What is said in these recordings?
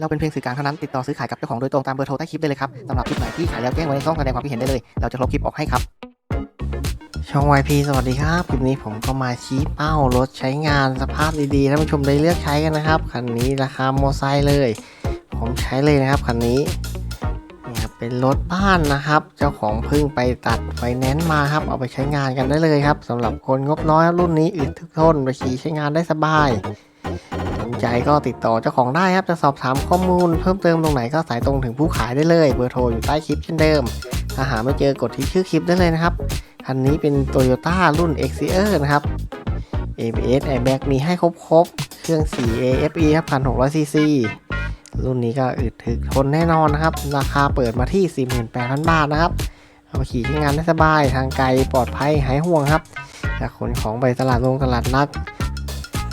เราเป็นเพียงสื่อกลางเท่านั้นติดต่อซื้อขายกับเจ้าของโดยตรงตามเบอร์โทรใต้คลิปได้เลยครับสำหรับคลิปไหนที่ขายแล้วแจ้งไว้ในช่องแสดงความคิดเห็นได้เลย เราจะลบคลิปออกให้ครับ ช่อง YP สวัสดีครับคลิปนี้ผมก็มาชี้เป้ารถใช้งานสภาพดีๆท่านผู้ชมได้เลือกใช้กันนะครับคันนี้ราคาโมไซค์เลย ผมใช้เลยนะครับคันนี้นี่ครับเป็นรถบ้านนะครับ เจ้าของเพิ่งไปตัดไฟแนนซ์มาครับเอาไปใช้งานกันได้เลยครับสำหรับคนงบน้อยรุ่นนี้อึดทึกทนไปขี่ใช้งานได้สบาย นใจก็ติดต่อเจ้าของได้ครับ จะสอบถามข้อมูลเพิ่มเติมตรงไหนก็สายตรงถึงผู้ขายได้เลย เบอร์โทรอยู่ใต้คลิปเช่นเดิม ถ้าหาไม่เจอกดที่ชื่อคลิปได้เลยนะครับ คันนี้เป็น Toyota รุ่น x e r นะครับ ABS Airbag มีให้ครบๆเครื่อง 4 AFE ครับ1,600 cc รุ่นนี้ก็อึดถึกทนแน่นอนนะครับ ราคาเปิดมาที่ 48,000 บาทนะครับ เอาไปขี่ใช้งานได้สบาย ทางไกลปลอดภัยหายห่วงครับจะขนของไปตลาดลงตลาดนัด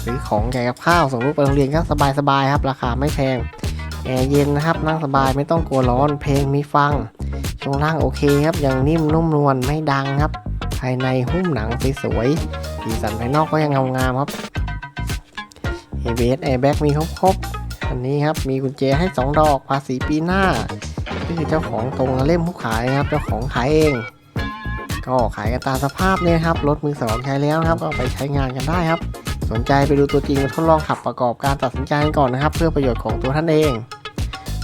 ซื้อของแกกับข้าวส่งลูกไปโรงเรียนก็สบายๆครับ ราคาไม่แพงแอร์เย็นนะครับนั่งสบายไม่ต้องกลัวร้อนเพลงมีฟังช่วงล่างโอเคครับยังนิ่มนุ่มนวลไม่ดังครับ ภายในหุ้มหนังสวยๆสีสันภายนอกก็ยังงางามครับ ABS Airbag มีครบๆอันนี้ครับมีกุญแจให้ 2 ดอกภาษีปีหน้าคือเจ้าของตรงเล่มผู้ขายครับ เจ้าของขายเอง ก็ขายกันตามสภาพเนี่ยครับรถมือสองใช้แล้วครับ ก็ไปใช้งานกันได้ครับ สนใจไปดูตัวจริงมาทดลองขับประกอบการตัดสินใจกันก่อนนะครับ เพื่อประโยชน์ของตัวท่านเอง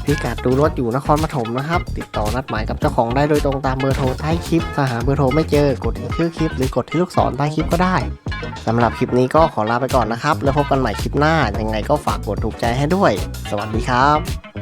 พิกัดดูรถอยู่นครปฐมนะครับ ติดต่อนัดหมายกับเจ้าของได้โดยตรงตามเบอร์โทรใต้คลิปถ้าหาเบอร์โทรไม่เจอกดที่ชื่อคลิป หรือกดที่ลูกศรใต้คลิปก็ได้สำหรับคลิปนี้ก็ขอลาไปก่อนนะครับ แล้วพบกันใหม่คลิปหน้ายังไงก็ฝากกดถูกใจให้ด้วย สวัสดีครับ